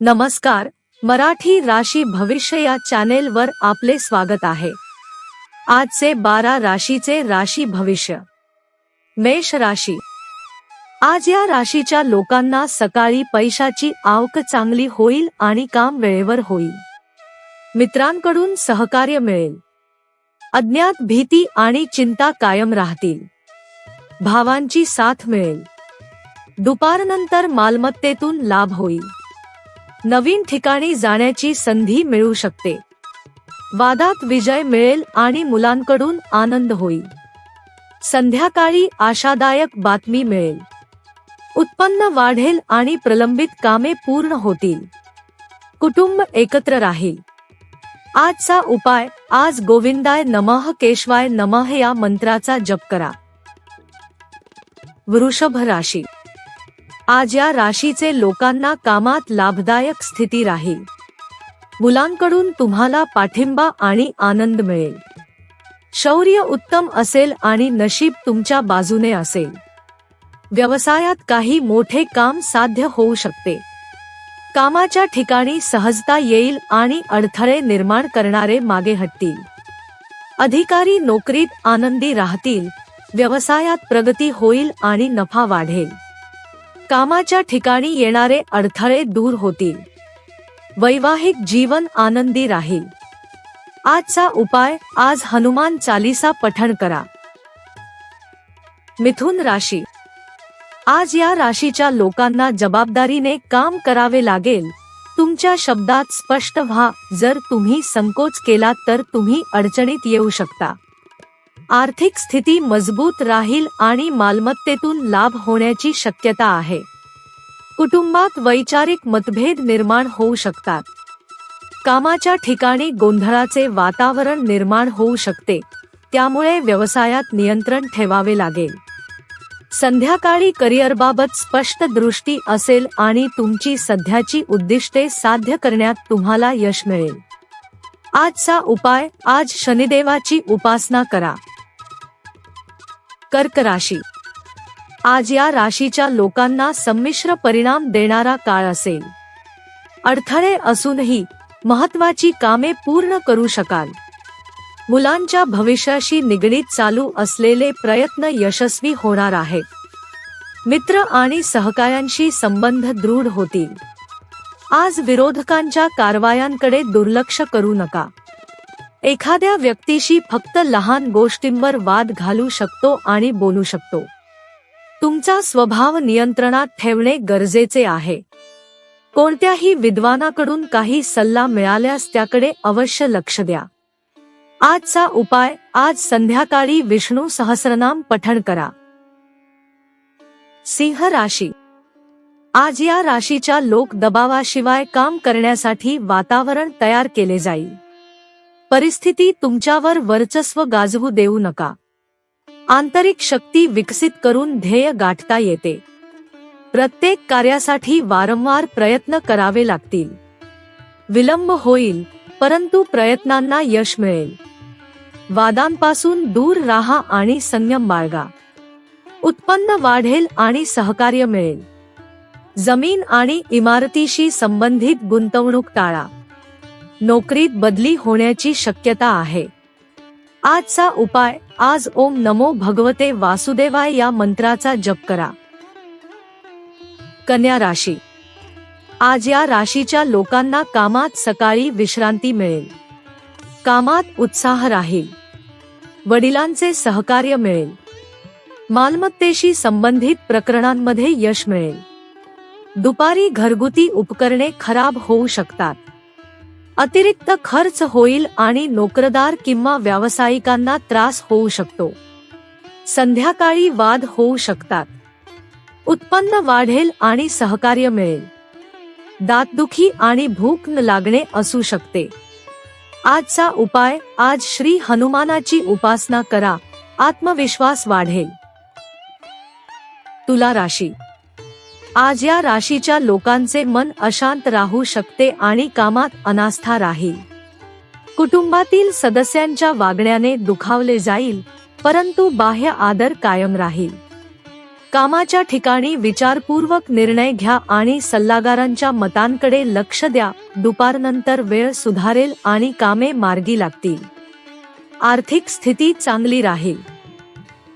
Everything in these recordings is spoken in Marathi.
नमस्कार मराठी राशी भविष्य या चॅनेलवर आपले स्वागत आहे. आजचे बारा राशीचे राशी भविष्य. मेष राशी. आज या राशीच्या लोकांना सकाळी पैशाची आवक चांगली होईल आणि काम वेळेवर होईल. मित्रांकडून सहकार्य मिळेल. अज्ञात भीती आणि चिंता कायम राहतील. भावांची साथ मिळेल. दुपारनंतर मालमत्तेतून लाभ होईल. नवीन ठिकाणी जाण्याची संधी मिळू शकते. वादात विजय मिळेल आणि मुलांकडून आनंद होईल. संध्याकाळी आशादायक बातमी मिळेल. उत्पन्न वाढेल आणि प्रलंबित कामे पूर्ण होतील. कुटुंब एकत्र राहील. आजचा उपाय आज गोविंदाय नमः केशवाय नमः या मंत्राचा जप करा. वृषभ राशी आज या राशीचे लोकांना कामात लाभदायक स्थिती राहील. मुलांकडून तुम्हाला पाठिंबा आणि आनंद मिळेल. शौर्य उत्तम असेल आणि नशीब तुमच्या बाजूने असेल. व्यवसायात काही मोठे काम साध्य होऊ शकते. कामाच्या ठिकाणी सहजता येईल आणि अडथळे निर्माण करणारे मागे हटतील. अधिकारी नोकरीत आनंदी राहतील व्यवसायात प्रगती होईल आणि नफा वाढेल. कामाच्या ठिकाणी येणारे अडथळे दूर होतील. वैवाहिक जीवन आनंदी राहील. आजचा उपाय आज हनुमान चालीसा पठण करा. मिथुन राशी. आज या राशीच्या लोकांना जबाबदारीने काम करावे लागेल. तुमच्या शब्दात स्पष्ट व्हा जर तुम्ही संकोच केला तर तुम्ही अडचणीत येऊ शकता. आर्थिक स्थिती मजबूत राहील आणि मालमत्तेतून लाभ होण्याची शक्यता आहे. कुटुंबात वैचारिक मतभेद निर्माण होऊ शकतात. कामाच्या ठिकाणी गोंधळाचे वातावरण निर्माण होऊ शकते. त्यामुळे व्यवसायात नियंत्रण ठेवावे लागेल. संध्याकाळी करिअरबाबत स्पष्ट दृष्टी असेल आणि तुमची सध्याची उद्दिष्टे साध्य करण्यात तुम्हाला यश मिळेल. आजचा उपाय आज शनिदेवाची उपासना करा. कर्क राशी. आज या राशीच्या लोकांना संमिश्र परिणाम देणारा काळ असेल. अडथळे असूनही महत्वाची कामे पूर्ण करू शकाल. मुलांच्या भविष्याशी निगडीत चालू असलेले प्रयत्न यशस्वी होणार आहेत. मित्र आणि सहकाऱ्यांशी संबंध दृढ होतील. आज विरोधकांच्या कारवायांकडे दुर्लक्ष करू नका. एखाद्या व्यक्तीशी फक्त लहान गोष्टींवर वाद घालू शकतो आणि बोलू शकतो. तुमचा स्वभाव नियंत्रणात ठेवणे गरजेचे आहे. कोणत्याही विद्वानाकडून काही सल्ला मिळाल्यास त्याकडे अवश्य लक्ष द्या. आजचा उपाय आज संध्याकाळी विष्णू सहस्रनाम पठण करा. सिंह राशी. आज या राशीच्या लोक दबावाशिवाय काम करण्यासाठी वातावरण तयार केले जाईल. परिस्थिती तुमच्यावर वर्चस्व गाजवू देऊ नका. आंतरिक शक्ती विकसित करून ध्येय गाठता येते. प्रत्येक कार्यासाठी वारंवार प्रयत्न करावे लागतील. विलंब होईल परंतु प्रयत्नांना यश मिळेल. वादांपासून दूर राहा आणि संयम बाळगा. उत्पन्न वाढेल आणि सहकार्य मिळेल. जमीन आणि इमारतीशी संबंधित गुंतवणूक टाळा. नोकरीत बदली होण्याची शक्यता आहे. आजचा उपाय आज ओम नमो भगवते वासुदेवाय या मंत्राचा जप करा. कन्या राशी. आज या राशीच्या लोकांना कामात सकाळी विश्रांती मिळेल. कामात उत्साह राहील. वडिलांचे सहकार्य मिळेल. मालमत्तेशी संबंधित प्रकरणांमध्ये यश मिळेल. दुपारी घरगुती उपकरणे खराब होऊ शकतात. अतिरिक्त खर्च होईल आणि नोकरदार किंवा व्यावसायिकांना त्रास होऊ शकतो. संध्याकाळी वाद होऊ शकतात. उत्पन्न वाढेल आणि सहकार्य मिळेल. दातदुखी आणि भूक न लागणे असू शकते. आजचा उपाय आज श्री हनुमानाची उपासना करा. आत्मविश्वास वाढेल. तुला राशी आज या राशीच्या लोकांचे मन अशांत राहू शकते आणि कामात अनास्था राहील. कुटुंबातील सदस्यांच्या वागण्याने दुखावले जाईल परंतु बाह्य आदर कायम राहील. कामाच्या ठिकाणी विचारपूर्वक निर्णय घ्या आणि सल्लागारांच्या मतांकडे लक्ष द्या दुपारनंतर वेळ सुधारेल आणि कामे मार्गी लागतील. आर्थिक स्थिती चांगली राहील.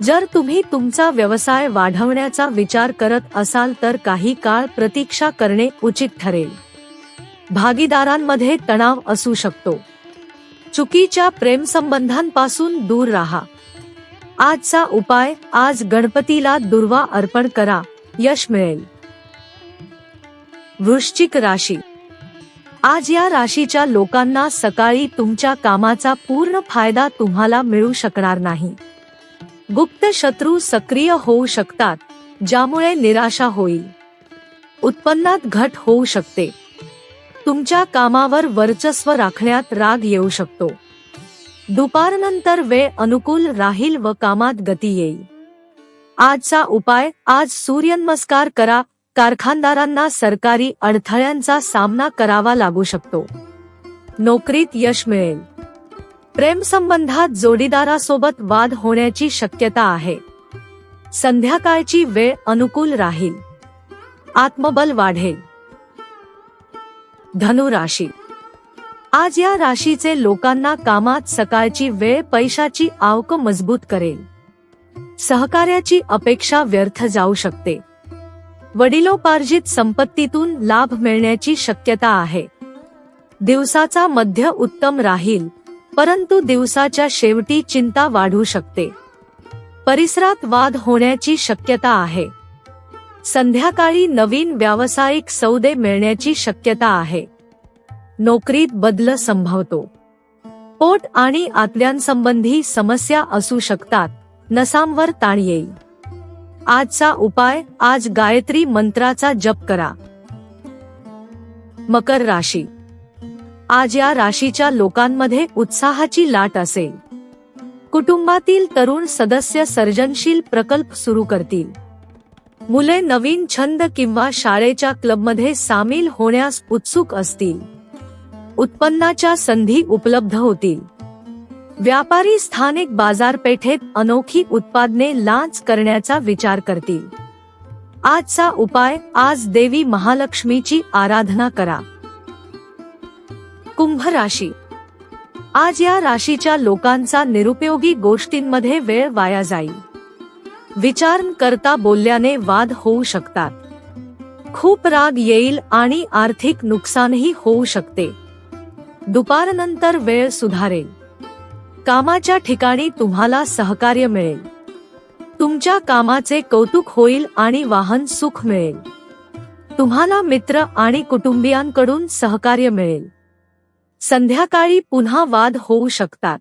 जर तुम्ही तुमचा व्यवसाय वाढवण्याचा विचार करत असाल तर काही काळ प्रतीक्षा करणे उचित ठरेल. भागीदारांमध्ये तणाव असू शकतो. चुकीच्या प्रेमसंबंधांपासून दूर राहा. आजचा उपाय आज गणपतीला दुर्वा अर्पण करा यश मिळेल. वृश्चिक राशी. आज या राशीच्या लोकांना सकाळी तुमच्या कामाचा पूर्ण फायदा तुम्हाला मिळू शकणार नाही. गुप्त शत्रू सक्रिय होऊ शकतात ज्यामुळे निराशा होईल. उत्पन्नात घट होऊ शकते. तुमच्या कामावर वर्चस्व राखण्यात राग येऊ शकतो. दुपारनंतर वेळ अनुकूल राहील व कामात गती येईल. आजचा उपाय आज सूर्यनमस्कार करा कारखानदारांना सरकारी अडथळ्यांचा सामना करावा लागू शकतो. नोकरीत यश मिळेल. प्रेमसंबंधात जोडीदारासोबत वाद होण्याची शक्यता आहे. संध्याकाळची वेळ अनुकूल राहील. आत्मबल वाढेल. धनु राशी. आज या राशीचे लोकांना कामात सकाळची वेळ पैशाची आवक मजबूत करेल. सहकार्याची अपेक्षा व्यर्थ जाऊ शकते. वडिलोपार्जित संपत्तीतून लाभ मिळण्याची शक्यता आहे. दिवसाचा मध्य उत्तम राहील. परंतु दिवसाच्या शेवटी चिंता वाढू शकते. परिसरात वाद होण्याची शक्यता आहे. संध्याकाळी नवीन व्यावसायिक सौदे मिळण्याची शक्यता आहे. नोकरीत बदल संभवतो. पोट आणि आतल्यांसंबंधी समस्या असू शकतात नसांवर ताण येईल. आजचा उपाय आज गायत्री मंत्राचा जप करा. मकर राशी आज या राशीच्या लोकांमध्ये उत्साहाची लाट असेल. कुटुंबातील तरुण सदस्य सर्जनशील प्रकल्प सुरू करतील. मुले नवीन छंद किंवा शाळेच्या क्लबमध्ये सामील होण्यास उत्सुक असतील. उत्पन्नाच्या संधी उपलब्ध होतील. व्यापारी स्थानिक बाजारपेठेत अनोखी उत्पादने लांच करण्याचा विचार करतील. आजचा उपाय आज देवी महालक्ष्मीची आराधना करा. कुंभ राशी. आज या राशीच्या लोकांचा निरुपयोगी गोष्टींमध्ये वेळ वाया जाईल. विचार करता बोलल्याने वाद होऊ शकतात. खूप राग येईल आणि आर्थिक नुकसानही होऊ शकते. दुपारनंतर वेळ सुधारेल. कामाच्या ठिकाणी तुम्हाला सहकार्य मिळेल. तुमच्या कामाचे कौतुक होईल आणि वाहन सुख मिळेल. तुम्हाला मित्र आणि कुटुंबियांकडून सहकार्य मिळेल. संध्याकाळी पुन्हा वाद होऊ शकतात.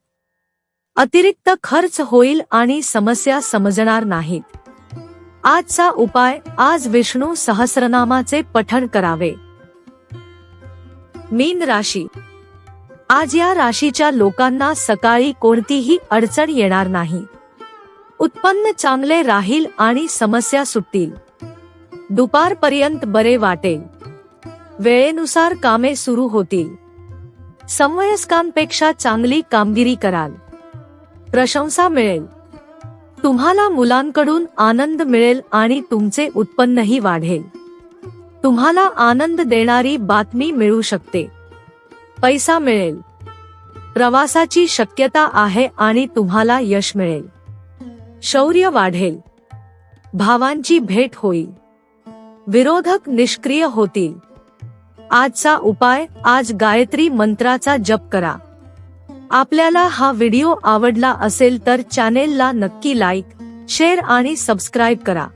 अतिरिक्त खर्च होईल आणि समस्या समजणार नाहीत. आजचा उपाय आज विष्णू सहस्रनामाचे पठण करावे. मीन राशी. आज या राशीच्या लोकांना सकाळी कोणतीही अडचण येणार नाही. उत्पन्न चांगले राहील आणि समस्या सुटतील. दुपारपर्यंत बरे वाटेल. वेळेनुसार कामे सुरू होतील. समवयस्कांपेक्षा चांगली कामगिरी कराल. प्रशंसा मिळेल. तुम्हाला मुलांकडून आनंद मिळेल आणि तुमचे उत्पन्नही वाढेल. तुम्हाला आनंद देणारी बातमी मिळू शकते. पैसा मिळेल. प्रवासाची शक्यता आहे आणि तुम्हाला यश मिळेल. शौर्य वाढेल. भावांची भेट होईल. विरोधक निष्क्रिय होतील. आजचा उपाय आज गायत्री मंत्राचा जप करा. आपल्याला हा व्हिडिओ आवडला असेल तर चॅनेलला नक्की लाईक शेअर आणि सबस्क्राईब करा.